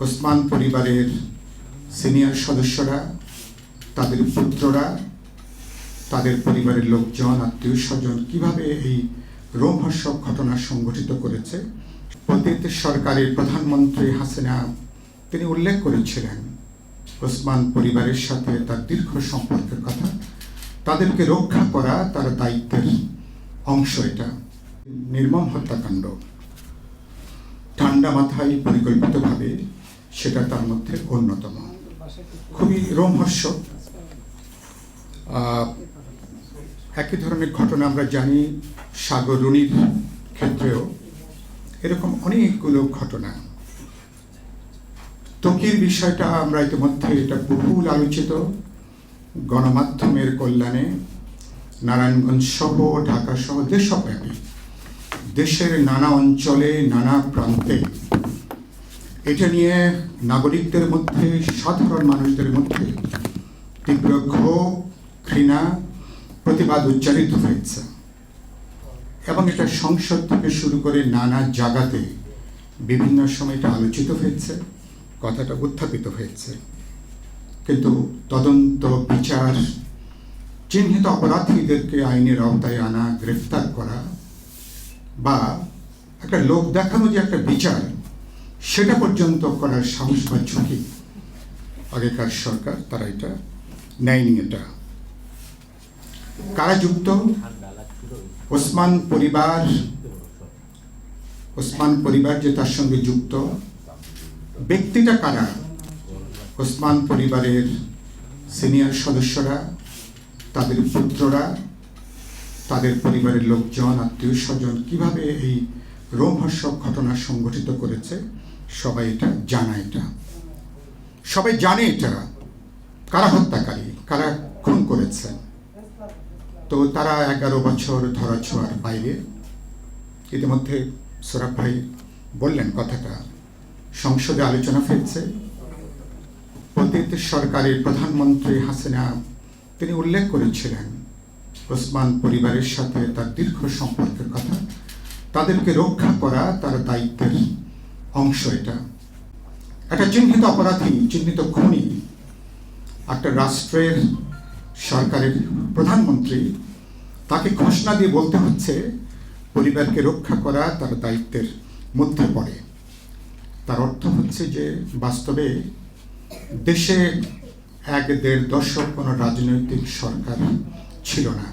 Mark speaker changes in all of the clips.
Speaker 1: ওসমান পরিবারের সিনিয়র সদস্যরা, তাদের পুত্ররা, তাদের পরিবারের লোকজন, আত্মীয় স্বজন কীভাবে এই রোমহর্ষক ঘটনা সংঘটিত করেছে? অতীত সরকারের প্রধানমন্ত্রী হাসিনা, তিনি উল্লেখ করেছিলেন, ওসমান পরিবারের সাথে তার দীর্ঘ সম্পর্কের কথা। তাদেরকে রক্ষা করা তার দায়িত্বের অংশ এটা। নির্মম হত্যাকাণ্ড। ঠান্ডা মাথায় পরিকল্পিতভাবে সেটা তার মধ্যে অন্যতম। খুবই রোমহর্ষক আহ, একই ধরনের ঘটনা আমরা জানি সাগরুনির ক্ষেত্রেও। এরকম অনেকগুলো ঘটনা। তকির বিষয়টা আমরা ইতিমধ্যে এটা বহুল আলোচিত। গণমাধ্যমের কল্যাণে নারায়ণগঞ্জ সহ ঢাকা সহ দেশব্যাপী। দেশের নানা অঞ্চলে নানা প্রান্তে এটা নিয়ে নাগরিকদের মধ্যে, সাধারণ মানুষদের মধ্যে তীব্র ক্ষোভ, ঘৃণা, প্রতিবাদ উচ্চারিত হয়েছে। এবং এটা সংসদ থেকে শুরু করে নানা জায়গাতে বিভিন্ন সময় এটা আলোচিত হয়েছে, কথাটা উত্থাপিত হয়েছে। কিন্তু তদন্ত, বিচার, চিহ্নিত অপরাধীদেরকে আইনের আওতায় আনা, গ্রেফতার করা বা একটা লোক দেখানো যে একটা বিচার সেটা পর্যন্ত করার সাহস বা ঝুঁকি আগেকার সরকার, তারা এটা নেয়নি এটা। কারা যুক্ত? ওসমান পরিবার। ওসমান পরিবার যে তার সঙ্গে যুক্ত। ব্যক্তিটা কারা? ওসমান পরিবারের সিনিয়র সদস্যরা, তাদের পুত্ররা, তাদের পরিবারের লোকজন, আত্মীয় স্বজন, কীভাবে এই রোমহর্ষক ঘটনা সংঘটিত করেছে? সবাই এটা জানা এটা। সবাই জানে এটা। কারা হত্যাকারী? কারা খুন করেছে? তো তারা এগারো বছর ধরাছোঁয়ার বাইরে ইতিমধ্যে সোরাব ভাই বললেন কথাটা। সংসদে আলোচনা ফেলছে অতীত সরকারের প্রধানমন্ত্রী হাসিনা, তিনি উল্লেখ করেছিলেন, ওসমান পরিবারের সাথে তার দীর্ঘ সম্পর্কের কথা। তাদেরকে রক্ষা করা তার দায়িত্বের অংশ এটা। একটা চিহ্নিত অপরাধী চিহ্নিত খুনি, একটা রাষ্ট্রের সরকারের প্রধানমন্ত্রী, তাকে ঘোষণা দিয়ে বলতে হচ্ছে পরিবারকে রক্ষা করা তার দায়িত্বের মধ্যে পড়ে। তার অর্থ হচ্ছে যে বাস্তবে দেশে এক দেড় দশক কোনো রাজনৈতিক সরকার ছিল না।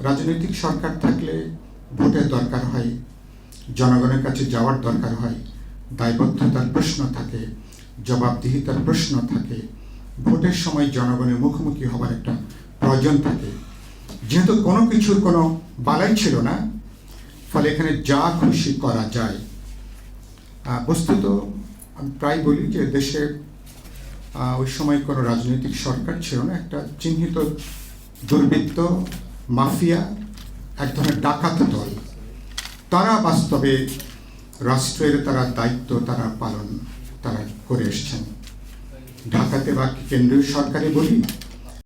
Speaker 1: রাজনৈতিক সরকার থাকলে ভোটের দরকার হয়, জনগণের কাছে যাওয়ার দরকার হয় দায়বদ্ধতার প্রশ্ন থাকে, জবাবদিহিতার প্রশ্ন থাকে, ভোটের সময় জনগণের মুখোমুখি হবার একটা প্রয়োজন থাকে। যেহেতু কোনো কিছুর কোনো বালাই ছিল না, ফলে এখানে যা খুশি করা যায়। বস্তুত আমি প্রায় বলি যে দেশে ওই সময় কোনো রাজনৈতিক সরকার ছিল না, একটা চিহ্নিত দুর্বৃত্ত মাফিয়া, এক ধরনের ডাকাত দল। তারা বাস্তবে রাষ্ট্রের তারা দায়িত্ব তারা পালন তারা করে এসছেন। ঢাকাতে বা কেন্দ্রীয় সরকারে বলি